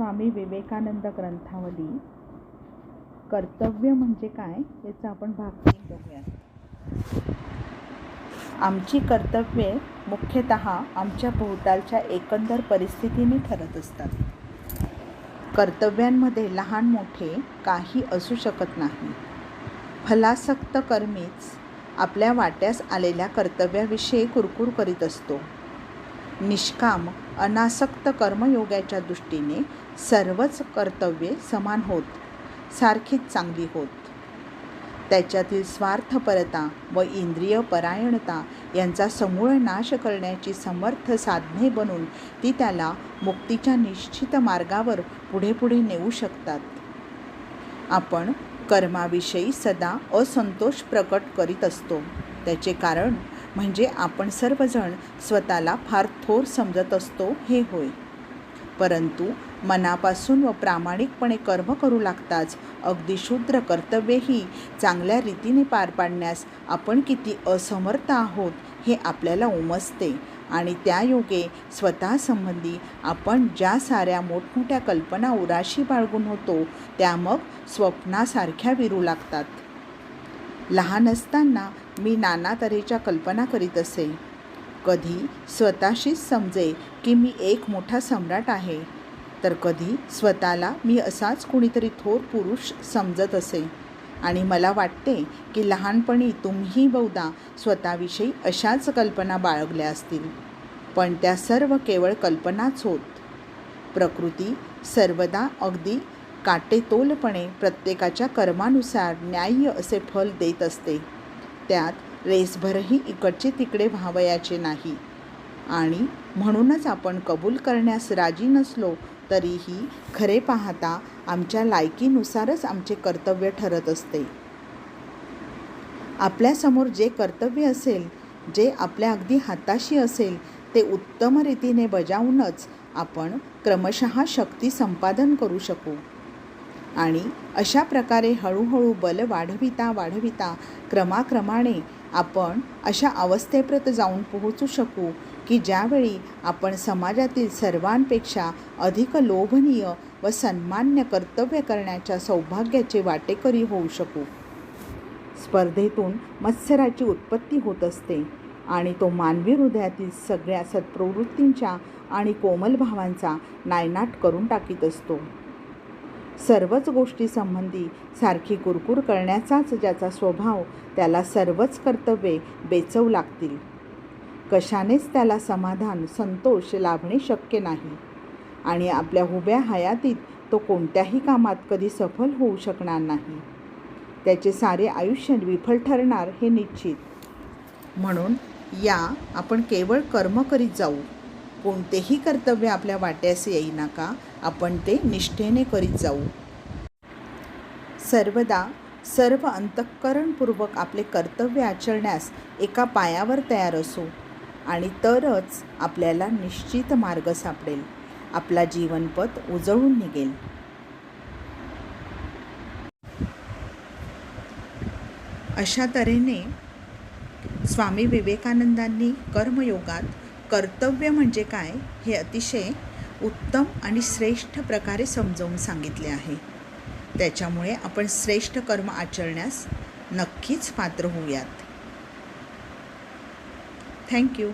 स्वामी विवेकानंद ग्रंथावली. कर्तव्य म्हणजे काय याचा आपण भाग तीन बघूया आमची कर्तव्ये मुख्यतः आमच्या भोवतालच्या एकंदर परिस्थितीने ठरत असतात. कर्तव्यांमध्ये लहान मोठे काही असू शकत नाही. फलासक्त कर्मीच आपल्या वाट्यास आलेल्या कर्तव्याविषयी कुरकुर करीत असतो. निष्काम अनासक्त कर्मयोगाच्या दृष्टीने सर्वच कर्तव्ये समान होत सारखीच चांगली होत. त्याच्यातील स्वार्थपरता व इंद्रिय परायणता यांचा समूळ नाश करण्याची समर्थ साधने बनून ती त्याला मुक्तीच्या निश्चित मार्गावर पुढे पुढे नेऊ शकतात. आपण कर्माविषयी सदा असंतोष प्रकट करीत असतो. त्याचे कारण म्हणजे आपण सर्वजण स्वतःला फार थोर समजत असतो हे होय. परंतु मनापासून व प्रामाणिकपणे कर्म करू लागताच अगदी शूद्र कर्तव्येही चांगल्या रीतीने पार पाडण्यास आपण किती असमर्थ आहोत हे आपल्याला उमजते आणि त्या योगे स्वतःसंबंधी आपण ज्या साऱ्या मोठमोठ्या कल्पना उराशी बाळगून होतो त्या मग स्वप्नासारख्या विरू लागतात. लहान असताना मी नाना तऱ्हेच्या कल्पना करीत असे. कधी स्वतःशीच समजे की मी एक मोठा सम्राट आहे तर कधी स्वतःला मी असाच कुणीतरी थोर पुरुष समजत असे. आणि मला वाटते की लहानपणी तुम्ही बहुधा स्वतःविषयी अशाच कल्पना बाळगल्या असतील. पण त्या सर्व केवळ कल्पनाच होत. प्रकृती सर्वदा अगदी काटेतोलपणे प्रत्येकाच्या कर्मानुसार न्याय्य असे फल देत असते. त्यात रेसभरही इकडचे तिकडे व्हावयाचे नाही. आणि म्हणूनच आपण कबूल करण्यास राजी नसलो तरीही खरे पाहता आमच्या लायकीनुसारच आमचे कर्तव्य ठरत असते. आपल्यासमोर जे कर्तव्य असेल जे आपल्या अगदी हाताशी असेल ते उत्तम रीतीने बजावूनच आपण क्रमशः शक्ती संपादन करू शकू. आणि अशा प्रकारे हळूहळू बल वाढविता वाढविता क्रमाक्रमाने आपण अशा अवस्थेप्रत जाऊन पोहोचू शकू की ज्यावेळी आपण समाजातील सर्वांपेक्षा अधिक लोभनीय व सन्मान्य कर्तव्य करण्याच्या सौभाग्याचे वाटेकरी होऊ शकू. स्पर्धेतून मत्सराची उत्पत्ती होत असते आणि तो मानवी हृदयातील सगळ्या सत्प्रवृत्तींच्या आणि कोमल भावांचा नायनाट करून टाकीत असतो. सर्वच गोष्टीसंबंधी सारखी कुरकुर करण्याचाच ज्याचा स्वभाव त्याला सर्वच कर्तव्ये बेचवू लागतील. कशानेच त्याला समाधान संतोष लाभणे शक्य नाही. आणि आपल्या हुब्या हयातीत तो कोणत्याही कामात कधी सफल होऊ शकणार नाही. त्याचे सारे आयुष्य विफल ठरणार हे निश्चित. म्हणून या आपण केवळ कर्म करीत जाऊ. कोणतेही कर्तव्य आपल्या वाट्यास येई नका. आपण ते निष्ठेने करीत जाऊ. सर्वदा सर्व अंतःकरणपूर्वक आपले कर्तव्य आचरण्यास एका पायावर तयार असो आणि तरच आपल्याला निश्चित मार्ग सापडेल. आपला जीवनपथ उजळून निघेल. अशा तऱ्हेने स्वामी विवेकानंदांनी कर्मयोगात कर्तव्य म्हणजे काय हे अतिशय उत्तम आणि श्रेष्ठ प्रकारे समजावून सांगितले आहे. त्याच्यामुळे आपण श्रेष्ठ कर्म आचरण्यास नक्कीच पात्र होऊयात. थँक्यू